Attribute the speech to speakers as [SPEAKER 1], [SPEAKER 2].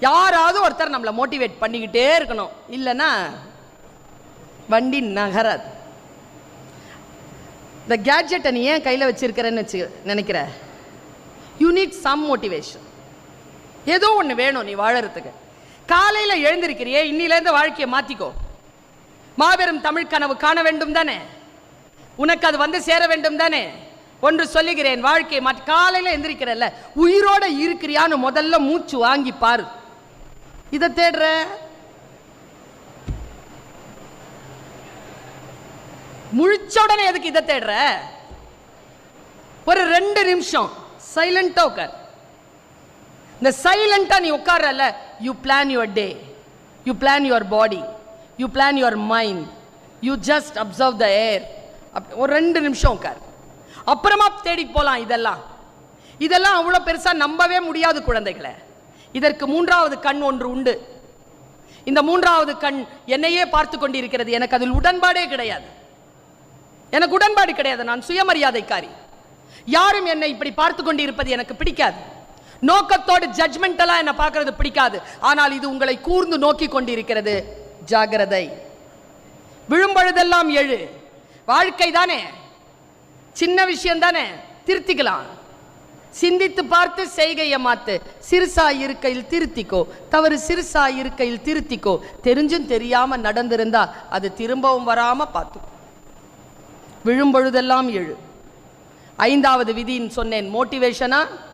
[SPEAKER 1] யாராவது ஒருத்தர் நம்மளை மோட்டிவேட் பண்ணிக்கிட்டே இருக்கணும். இல்லைன்னா வண்டி நகராது. இந்த கேட்ஜெட்டை நீ ஏன் கையில் வச்சுருக்கிறேன்னு வச்சு நினைக்கிற? யூ நீட் சம் மோட்டிவேஷன் ஏதோ ஒன்று வேணும் நீ வாழறதுக்கு. காலையில் எழுந்திருக்கிறியே இன்னிலேருந்து வாழ்க்கையை மாற்றிக்கோ மாபெரும் தமிழ் கனவு காண வேண்டும் தானே? உனக்கு அது வந்து சேர வேண்டும் தானே? ஒன்று சொல்லுகிறேன் வாழ்க்கையை மாற்றி காலையில் எந்திரிக்கிறல்ல உயிரோட இருக்கிறியான்னு முதல்ல மூச்சு வாங்கி பாரு. இதை தேடுற. முழிச்ச உடனே எதுக்கு இதை தேடுற? ஒரு ரெண்டு நிமிஷம். சைலண்டா உட்கார் இந்த சைலண்டா நீ உட்கார்ல you plan your day you plan your body you plan your mind you just observe the air ஒரு ரெண்டு நிமிஷம் உட்கார் அப்புறமா தேடி போலாம் இதெல்லாம். இதெல்லாம் அவ்வளோ பெருசா நம்பவே முடியாது குழந்தைகளை. இதற்கு மூன்றாவது கண் ஒன்று உண்டு. இந்த மூன்றாவது கண் என்னையே பார்த்து கொண்டிருக்கிறது. எனக்கு அதில் உடன்பாடே கிடையாது. எனக்கு உடன்பாடு கிடையாது. நான் சுயமரியாதைக்காரி. யாரும் என்னை இப்படி பார்த்து கொண்டிருப்பது எனக்கு பிடிக்காது. நோக்கத்தோடு ஜட்மெண்டெல்லாம் என்னை பார்க்கறது பிடிக்காது. ஆனால் இது உங்களை கூர்ந்து நோக்கி கொண்டிருக்கிறது. ஜாகிரதை. விழும்பொழுதெல்லாம் எழு வாழ்க்கை தானே. சின்ன விஷயம் தானே திருத்திக்கலாம். சிந்தித்து பார்த்து செய்கையை மாத்து. சிறுசா இருக்கையில் திருத்திக்கோ. தவறு சிறுசா இருக்கையில் திருத்திக்கோ. தெரிஞ்சும் தெரியாம நடந்திருந்தா அது திரும்பவும் வராம பார்த்து. விழும்பொழுதெல்லாம் எழு. ஐந்தாவது விதின்னு சொன்னேன். மோட்டிவேஷனா